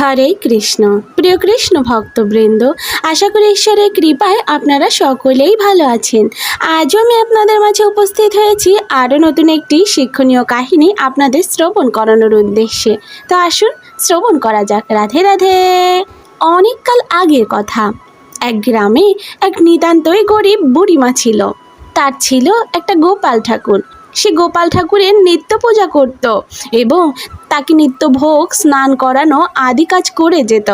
হরে কৃষ্ণ। প্রিয় কৃষ্ণ ভক্তবৃন্দ, আশা করি ঈশ্বরের কৃপায় আপনারা সকলেই ভালো আছেন। আজও আমি আপনাদের মাঝে উপস্থিত হয়েছি আরও নতুন একটি শিক্ষণীয় কাহিনী আপনাদের শ্রবণ করানোর উদ্দেশ্যে। তো আসুন শ্রবণ করা যাক। রাধে রাধে। অনেককাল আগের কথা। এক গ্রামে এক নিতান্তই গরিব বুড়িমা ছিল। তার ছিল একটা গোপাল ঠাকুর। সে গোপাল ঠাকুরের নিত্য পূজা করত এবং তাকে নিত্য ভোগ স্নান করানো আদি কাজ করে যেত।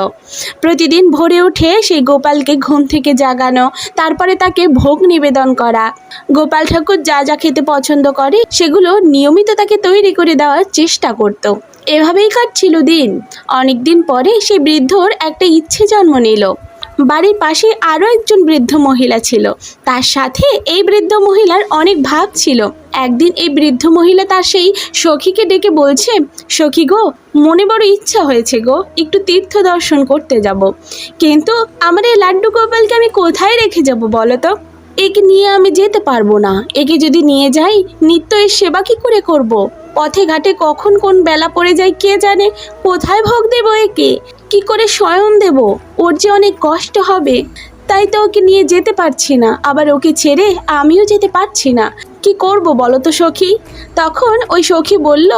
প্রতিদিন ভোরে উঠে সেই গোপালকে ঘুম থেকে জাগানো, তারপরে তাকে ভোগ নিবেদন করা। গোপাল ঠাকুর যা যা খেতে পছন্দ করে, সেগুলো নিয়মিত তাকে তৈরি করে দেওয়ার চেষ্টা করত। এভাবেই কাটছিল দিন। অনেক দিন পরে সে বৃদ্ধর একটা ইচ্ছে জন্ম নিল। বাড়ির পাশে আরও একজন বৃদ্ধ মহিলা ছিল। তার সাথে এই বৃদ্ধ মহিলার অনেক ভাব ছিল। একদিন এই বৃদ্ধ মহিলা তার সেই সখীকে ডেকে বলছে, সখী গো, মনে বড় ইচ্ছা হয়েছে গো, একটু তীর্থ দর্শন করতে যাব। কিন্তু আমার এই লাড্ডু গোপালকে আমি কোথায় রেখে যাব বলো তো? একে নিয়ে আমি যেতে পারব না। একে যদি নিয়ে যাই নিত্য এর সেবা কি করে করব। পথে ঘাটে কখন কোন বেলা পড়ে যায় কে জানে? কোথায় ভোগ দেব একে? কি করে স্বয়ং দেব? ওর যে অনেক কষ্ট হবে, তাই তো ওকে নিয়ে যেতে পারছি না। আবার ওকে ছেড়ে আমিও যেতে পারছি না। কি করব বলো তো সখী? তখন ওই সখী বলল,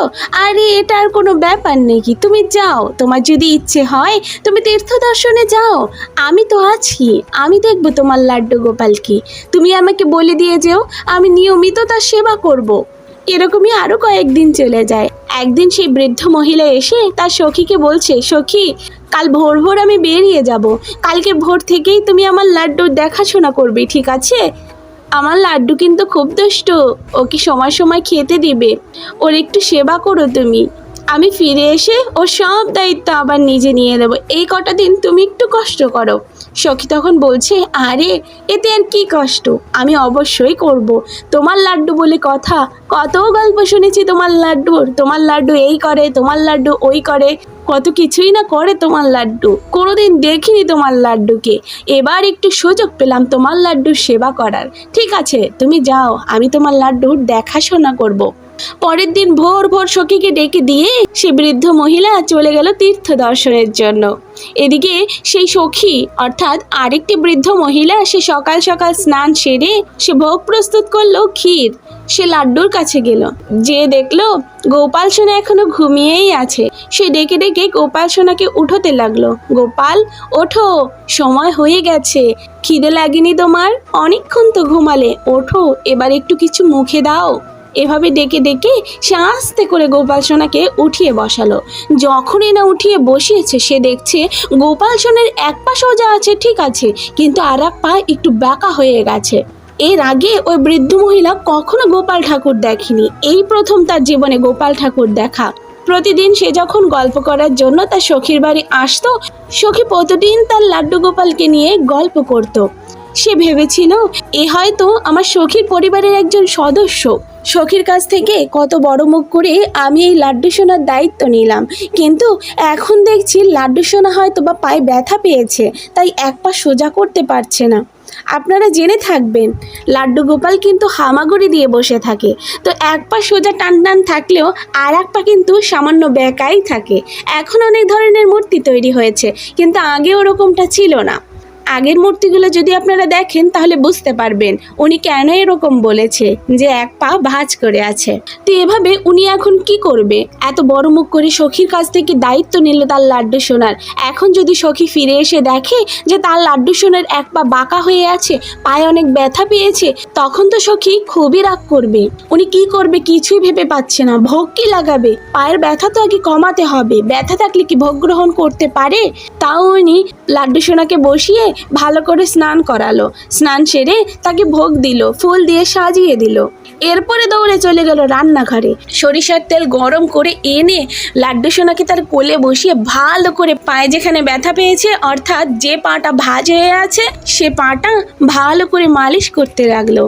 আরে, এটা আর কোনো ব্যাপার নেই কি তুমি যাও, তোমার যদি ইচ্ছে হয়, তুমি তীর্থ দর্শনে যাও। আমি তো আছি, আমি দেখব তোমার লাড্ডু গোপালকে। তুমি আমাকে বলে দিয়ে যেও, আমি নিয়মিত তার সেবা করব। এরকমই আরও কয়েকদিন চলে যায়। একদিন সেই বৃদ্ধ মহিলা এসে তার সখীকে বলছে, সখী, কাল ভোর ভোর আমি বেরিয়ে যাব। কালকে ভোর থেকেই তুমি আমার লাড্ডু দেখাশোনা করবে, ঠিক আছে? আমার লাড্ডু কিন্তু খুব দুষ্ট। ওকে সময় সময় খেতে দিবে। ওর একটু সেবা করো তুমি। আমি ফিরে এসে ওর সব দায়িত্ব আবার নিজে নিয়ে দেবো এই কটা দিন তুমি একটু কষ্ট করো। সখী তখন বলছে, আরে, এতে আর কি কষ্ট? আমি অবশ্যই করব। তোমার লাড্ডু বলে কথা। কত গল্প শুনেছি তোমার লাড্ডুর। তোমার লাড্ডু এই করে, তোমার লাড্ডু ওই করে। কত কিছুই না করে তোমার লাড্ডু। কোনোদিন দেখিনি তোমার লাড্ডুকে। এবার একটু সুযোগ পেলাম তোমার লাড্ডুর সেবা করার। ঠিক আছে, তুমি যাও, আমি তোমার লাড্ডুর দেখাশোনা করব। পরের দিন ভোর ভোর সখীকে ডেকে দিয়ে সে বৃদ্ধ মহিলা চলে গেল তীর্থ দর্শনের জন্য। এদিকে সেই সখী, অর্থাৎ আরেকটি বৃদ্ধ মহিলা, সে সকাল সকাল স্নান সেরে সে ভোগ প্রস্তুত করল, ক্ষীর। সে লাড্ডুর কাছে গেল। যে দেখল, গোপাল সোনা এখনও ঘুমিয়েই আছে। সে ডেকে ডেকে গোপাল সোনাকে উঠোতে লাগল। গোপাল, ওঠো, সময় হয়ে গেছে। খিদে লাগেনি তোমার? অনেকক্ষণ তো ঘুমালে। ওঠো, এবার একটু কিছু মুখে দাও। এভাবে ডেকে ডেকে সে আস্তে করে গোপাল সোনাকে উঠিয়ে বসালো। যখনই না উঠিয়ে বসিয়েছে, সে দেখছে গোপাল সোনার এক পা সোজা আছে, ঠিক আছে, কিন্তু আর এক পা একটু বাঁকা হয়ে গেছে। এর আগে ওই বৃদ্ধ মহিলা কখনো গোপাল ঠাকুর দেখেনি। এই প্রথম তার জীবনে গোপাল ঠাকুর দেখা। প্রতিদিন সে যখন গল্প করার জন্য তার সখীর বাড়ি আসতো, সখী প্রতিদিন তার লাড্ডু গোপালকে নিয়ে গল্প করত। সে ভেবেছিল, এ হয়তো আমার সখীর পরিবারের একজন সদস্য। সখীর কাছ থেকে কত বড় মুখ করে আমি এই লাড্ডু সোনার দায়িত্ব নিলাম। কিন্তু এখন দেখছি লাড্ডু সোনা হয়তো বা পায়ে ব্যথা পেয়েছে, তাই এক পা সোজা করতে পারছে না। আপনারা জেনে থাকবেন, লাড্ডু গোপাল কিন্তু হামাগুড়ি দিয়ে বসে থাকে। তো এক পা সোজা টান টান থাকলেও আর এক পা কিন্তু সামান্য বেকাই থাকে। এখন অনেক ধরনের মূর্তি তৈরি হয়েছে, কিন্তু আগে ওরকমটা ছিল না। আগের মূর্তিগুলো যদি আপনারা দেখেন, তাহলে বুঝতে পারবেন উনি কেন এরকম বলেছে যে এক পা ভাজ করে আছে। তো এভাবে উনি এখন কি করবে? এত বড় মুখ করে সখীর কাছ থেকে দায়িত্ব নিল তার লাড্ডু সোনার। এখন যদি সখী ফিরে এসে দেখে যে তার লাড্ডু সোনার এক পা বাঁকা হয়ে আছে, পায়ে অনেক ব্যথা পেয়েছে, তখন তো সখী খুবই রাগ করবে। উনি কি করবে কিছুই ভেবে পাচ্ছে না। ভোগ কি লাগাবে? পায়ের ব্যথা তো আগে কমাতে হবে। ব্যথা থাকলে কি ভোগ গ্রহণ করতে পারে? তাও উনি লাড্ডু সোনাকে বসিয়ে ভালো করে স্নান করালো। স্নান সেরে তাকে ভোগ দিল, ফুল দিয়ে সাজিয়ে দিল। এরপরে দৌড়ে চলে গেল রান্নাঘরে। সরিষার তেল গরম করে এনে লাড্ডু সোনাকে তার কোলে বসিয়ে ভালো করে পায়ে যেখানে ব্যথা পেয়েছে, অর্থাৎ যে পাটা ভাজ হয়ে আছে, সে পাটা ভালো করে মালিশ করতে লাগল।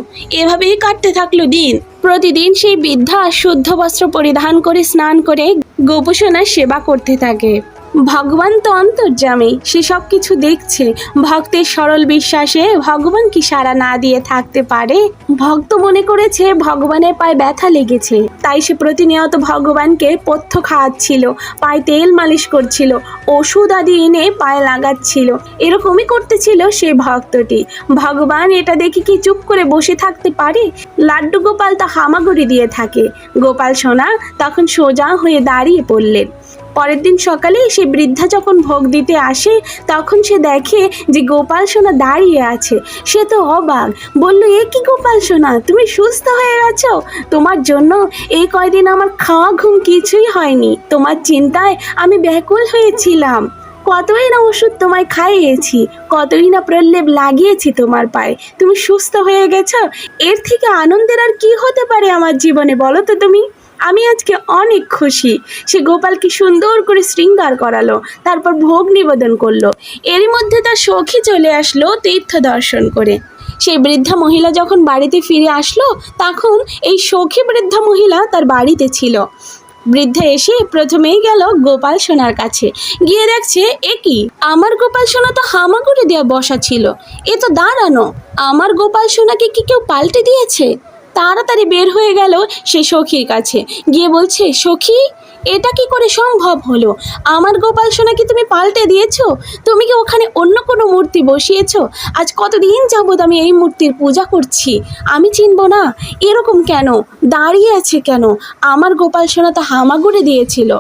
এভাবেই কাটতে থাকল দিন। প্রতিদিন সেই বৃদ্ধা শুদ্ধ বস্ত্র পরিধান করে স্নান করে গোপুসোনার সেবা করতে থাকে। ভগবান তো অন্তর্যামী, সে সব কিছু দেখছে। ভক্তের সরল বিশ্বাসে ভগবান কি সারা না দিয়ে থাকতে পারে? ভক্ত মনে করেছে ভগবানের পায়ে ব্যথা লেগেছে, তাই সে প্রতিনিয়ত ভগবানকে পথ্য খাওয়াচ্ছিল, পায়ে তেল মালিশ করছিল, ওষুধ আদি এনে পায়ে লাগাচ্ছিল। এরকমই করতেছিল সে ভক্তটি। ভগবান এটা দেখে কি চুপ করে বসে থাকতে পারে? লাড্ডু গোপাল তা হামাগুড়ি দিয়ে থাকে। গোপাল সোনা তখন সোজা হয়ে দাঁড়িয়ে পড়লেন। পরের দিন সকালে সে বৃদ্ধা যখন ভোগ দিতে আসে, তখন সে দেখে যে গোপাল সোনা দাঁড়িয়ে আছে। সে তো অবাক। বলল, এ কি গোপাল সোনা? তুমি সুস্থ হয়ে গেছো? তোমার জন্য এই কয়দিন আমার খাওয়া ঘুম কিছুই হয়নি। তোমার চিন্তায় আমি ব্যাকুল হয়েছিলাম। কতই না ওষুধ তোমায় খাইয়েছি, কতই না প্রলেপ লাগিয়েছি তোমার পায়ে। তুমি সুস্থ হয়ে গেছো? এর থেকে আনন্দের আর কি হতে পারে আমার জীবনে বলো তো তুমি? আমি আজকে অনেক খুশি। সে গোপালকে সুন্দর করে শৃঙ্গার করালো, তারপর ভোগ নিবেদন করল। এরই মধ্যে তার সখী চলে আসলো তীর্থ দর্শন করে। সেই বৃদ্ধা মহিলা যখন বাড়িতে ফিরে আসলো, তখন এই সখী বৃদ্ধা মহিলা তার বাড়িতে ছিল। বৃদ্ধা এসে প্রথমেই গেল গোপাল সোনার কাছে। গিয়ে দেখছে, এ কি? আমার গোপাল সোনা তো হামাগুড়ি দেওয়া বসা ছিল। এ তো দাঁড়ানো। আমার গোপাল সোনাকে কি কেউ পাল্টে দিয়েছে? তাড়াতাড়ি বের হয়ে গেল সে সখীর কাছে। গিয়ে বলছে, সখী, এটা কি করে সম্ভব হলো? আমার গোপাল সোনাকে তুমি পাল্টে দিয়েছ? তুমি কি ওখানে অন্য কোনো মূর্তি বসিয়েছ? আজ কতদিন যাবৎ আমি এই মূর্তির পূজা করছি? আমি চিনব না? এরকম কেন? দাঁড়িয়ে আছে কেন? আমার গোপাল সোনা তো হামাগুড়ে দিয়েছিল।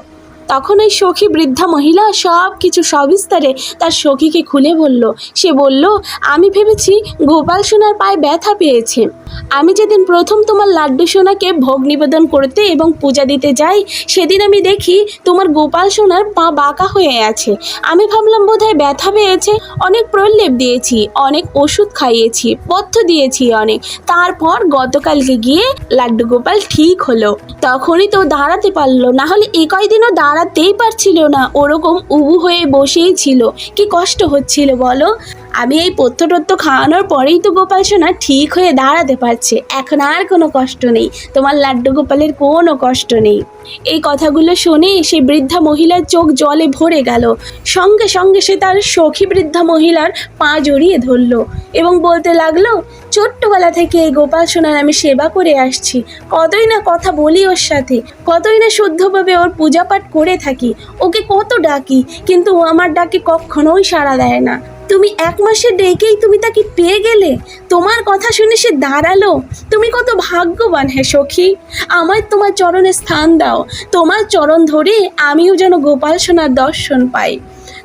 তখন ওই সখী বৃদ্ধা মহিলা সব কিছু সবিস্তারে তার সখীকে খুলে বলল। সে বলল, আমি ভেবেছি গোপাল সোনার পায়ে ব্যথা পেয়েছে। আমি যেদিন প্রথম তোমার লাড্ডু সোনাকে ভোগ নিবেদন করতে এবং পূজা দিতে যাই, সেদিন আমি দেখি তোমার গোপাল সোনার পা বাঁকা হয়ে আছে। আমি ভাবলাম বোধহয় ব্যথা পেয়েছে, অনেক প্রলেপ দিয়েছি, অনেক ওষুধ খাইয়েছি, পথ্য দিয়েছি অনেক। তারপর গতকালকে গিয়ে লাড্ডু গোপাল ঠিক হলো। তখনই তো দাঁড়াতে পারল না হলে এ কয়দিনও দাঁড়াতেই পারছিল না। ওরকম উবু হয়ে বসেই ছিল। কি কষ্ট হচ্ছিল বলো? আমি এই পথ্য টথ্য খাওয়ানোর পরেই তো গোপাল সোনা ঠিক হয়ে দাঁড়াতে পারছে। এখন আর কোনো কষ্ট নেই। তোমার লাড্ডু গোপালের কোনো কষ্ট নেই। এই কথাগুলো শুনে সে বৃদ্ধা মহিলার চোখ জলে ভরে গেল। সঙ্গে সঙ্গে সে তার সখী বৃদ্ধা মহিলার পা জড়িয়ে ধরলো এবং বলতে লাগল, ছোট্টবেলা থেকে এই গোপাল সোনার আমি সেবা করে আসছি। কতই না কথা বলি ওর সাথে। কতই না শুদ্ধভাবে ওর পূজা পাঠ করে থাকি। ওকে কত ডাকি, কিন্তু ও আমার ডাকে কখনোই সাড়া দেয় না। তুমি এক মাসে ডেকেই তুমি তাকে পেয়ে গেলে, তোমার কথা শুনে সে দাঁড়াল। তুমি কত ভাগ্যবান হে সখী। আমায় তোমার চরণে স্থান দাও। তোমার চরণ ধরে আমিও যেন গোপাল সোনার দর্শন পাই।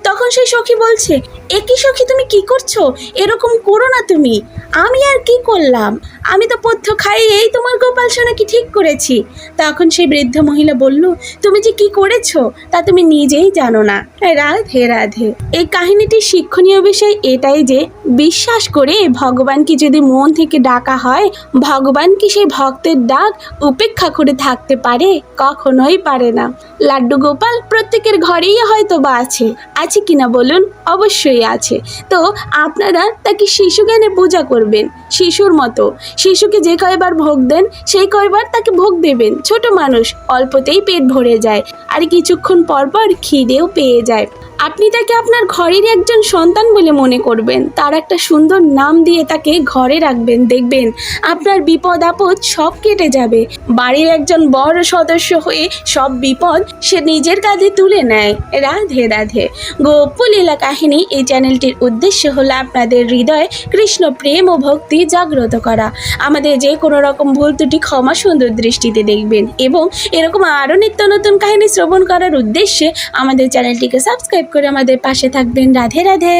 তখন সেই সখী বলছে একই সখী, তুমি কি করছ? এরকম করো না তুমি। আমি আর কি করলাম? আমি তো পথ্য খাইয়েই তোমার গোপাল সোনাকে ঠিক করেছি। তখন সেই বৃদ্ধ মহিলা বলল, তুমি যে কি করেছ, তা তুমি নিজেই জানো না। রাধে রাধে। এই কাহিনীটির শিক্ষণীয় বিষয় এটাই যে বিশ্বাস করে ভগবানকে যদি মন থেকে ডাকা হয়, ভগবান কি সেই ভক্তের ডাক উপেক্ষা করে থাকতে পারে? কখনোই পারে না। লাড্ডু গোপাল প্রত্যেকের ঘরেই হয়তো বা আছে। আছে কিনা বলুন? অবশ্যই আছে। তো আপনারা তাকে শিশু জ্ঞানে পূজা করবেন, শিশুর মতো। শিশুকে যে কয়বার ভোগ দেন, সেই কয়বার তাকে ভোগ দেবেন। ছোট মানুষ অল্পতেই পেট ভরে যায়। আর কিছুক্ষণ পরপর পর খিদেও পেয়ে যায়। আপনি তাকে আপনার ঘরের একজন সন্তান বলে মনে করবেন। তার একটা সুন্দর নাম দিয়ে তাকে ঘরে রাখবেন। দেখবেন আপনার বিপদ আপদ সব কেটে যাবে। বাড়ির একজন বড় সদস্য হয়ে সব বিপদ সে নিজের কাঁধে তুলে নেয়। রাধে রাধে। গোপলীলা কাহিনী এই চ্যানেলটির উদ্দেশ্য হলো আপনাদের হৃদয়ে কৃষ্ণ প্রেম ও ভক্তি জাগ্রত করা। আমাদের যে কোনো রকম ভুল ত্রুটি ক্ষমা সুন্দর দৃষ্টিতে দেখবেন এবং এরকম আরও নিত্য নতুন কাহিনী শ্রবণ করার উদ্দেশ্যে আমাদের চ্যানেলটিকে সাবস্ক্রাইব করে আমাদের পাশে থাকবেন। রাধে রাধে।